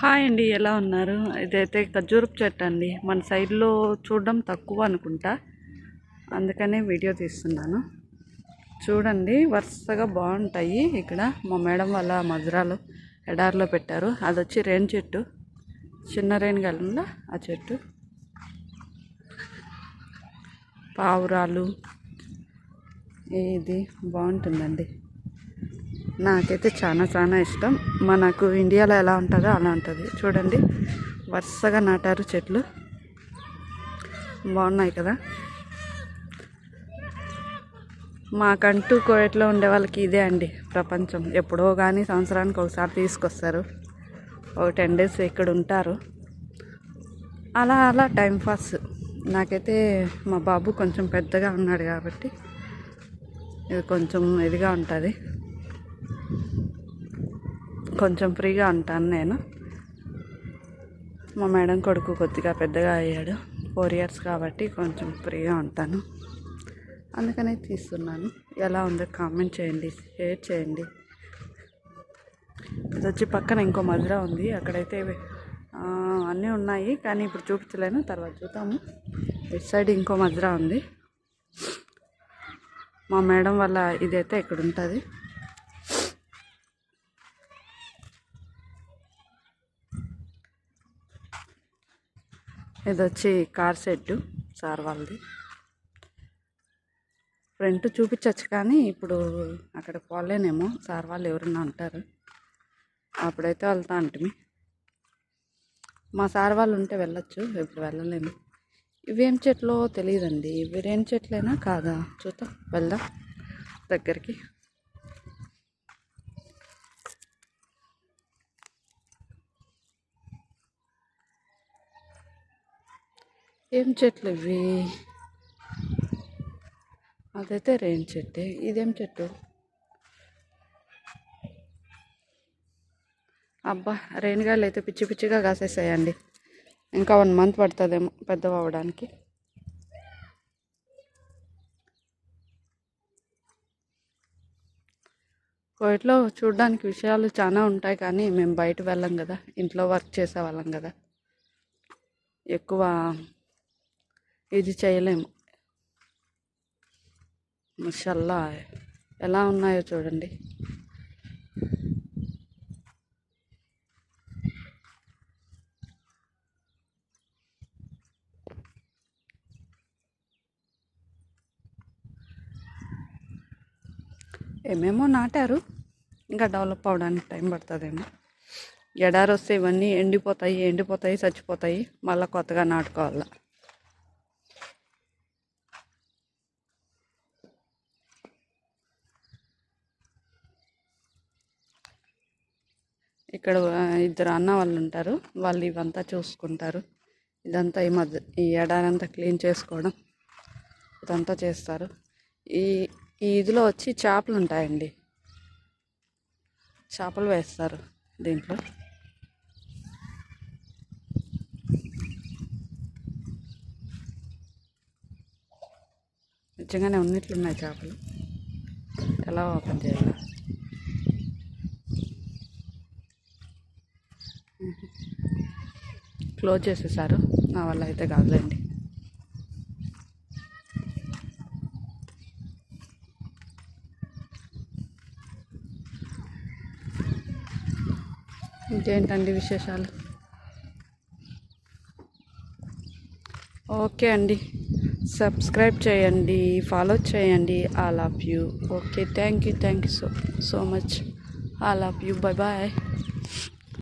Hi అండి ఎలా ఉన్నారు? ఇదైతే ఖర్జూరపు చెట్టు అండి. మన సైడ్లో చూడడం తక్కువ అనుకుంటా. అందుకనే వీడియో తీస్తున్నాను. చూడండి వరుసగా బాగుంటాయి ఇక్కడ. మా మేడం వాళ్ళ మధురాలు ఎడారిలో పెట్టారు. అది వచ్చి రేణి చెట్టు. చిన్న రేణి గలంలో ఆ చెట్టు. పావురాలు. ఇది బాగుంటుందండి. నాకైతే చాలా చాలా ఇష్టం. మనకు ఇండియాలో ఎలా ఉంటుందో అలా ఉంటుంది. చూడండి వరుసగా నాటారు చెట్లు. బాగున్నాయి కదా? మాకంటూ కోయట్లో ఉండే వాళ్ళకి ఇదే అండి ప్రపంచం. ఎప్పుడో కానీ సంవత్సరానికి ఒకసారి తీసుకొస్తారు. ఒక టెన్ డేస్ ఇక్కడ ఉంటారు. అలా అలా టైం పాస్. నాకైతే మా బాబు కొంచెం పెద్దగా ఉన్నాడు కాబట్టి ఇది కొంచెం ఇదిగా ఉంటుంది. కొంచెం ఫ్రీగా ఉంటాను నేను. మా మేడం కొడుకు కొద్దిగా పెద్దగా అయ్యాడు. ఫోర్ ఇయర్స్ కాబట్టి కొంచెం ఫ్రీగా ఉంటాను. అందుకనే తీస్తున్నాను. ఎలా ఉందో కామెంట్ చేయండి షేర్ చేయండి. ఇది వచ్చి పక్కన ఇంకో మధుర ఉంది. అక్కడైతే అన్నీ ఉన్నాయి కానీ ఇప్పుడు చూపించలేను. తర్వాత చూద్దాము. ఇటు సైడ్ ఇంకో మధుర ఉంది. మా మేడం వల్ల ఇదైతే ఇక్కడ ఉంటుంది ఇది వచ్చి కార్ షెడ్ సార్ వాళ్ళది. ఫ్రంట్ చూపించచ్చు కానీ ఇప్పుడు అక్కడ పోలేనేమో సార్ వాళ్ళు ఎవరన్నా అంటారు. అప్పుడైతే వెళ్తా అంటమి. మా సార్ వాళ్ళు ఉంటే వెళ్ళొచ్చు ఇప్పుడు వెళ్ళలేము. ఇవేం చెట్లో తెలియదండి. ఇవి చెట్లైనా కాదా? చూద్దాం వెళ్దాం దగ్గరికి. ఏం చెట్లు ఇవి? అదైతే రేణి చెట్టే. ఇదేం చెట్టు? అబ్బా రేణిగాయలు అయితే పిచ్చి పిచ్చిగా కాసేసాయండి. ఇంకా వన్ మంత్ పడుతుందేమో పెద్దవి అవ్వడానికి. కోయిట్లో చూడడానికి విషయాలు చాలా ఉంటాయి కానీ మేము బయట వెళ్ళం కదా. ఇంట్లో వర్క్ చేసేవాళ్ళం కదా. ఎక్కువ ఇది చేయలేము. మషల్లా ఎలా ఉన్నాయో చూడండి. ఏమేమో నాటారు. ఇంకా డెవలప్ అవడానికి టైం పడుతుందేమో. ఎడారి వస్తే ఇవన్నీ ఎండిపోతాయి ఎండిపోతాయి చచ్చిపోతాయి. మళ్ళీ కొత్తగా నాటుకోవాలి. ఇక్కడ ఇద్దరు అన్న వాళ్ళు ఉంటారు వాళ్ళు ఇవంతా చూసుకుంటారు. ఇదంతా ఈ మధ్య ఈ ఎడారంతా క్లీన్ చేసుకోవడం ఇదంతా చేస్తారు. ఈ ఈ ఇదిలో వచ్చి చేపలు ఉంటాయండి చేపలు వేస్తారు దీంట్లో. నిజంగానే ఉన్నట్లున్నాయి చేపలు. ఎలా ఓపెన్ చేయాలి? క్లోజ్ చేసేసారు? నా వల్ల అయితే కాదులేండి. ఇంకేంటండి విశేషాలు? ఓకే అండి. సబ్స్క్రైబ్ చేయండి ఫాలో చేయండి. I love you okay thank you thank you so so much I love you bye bye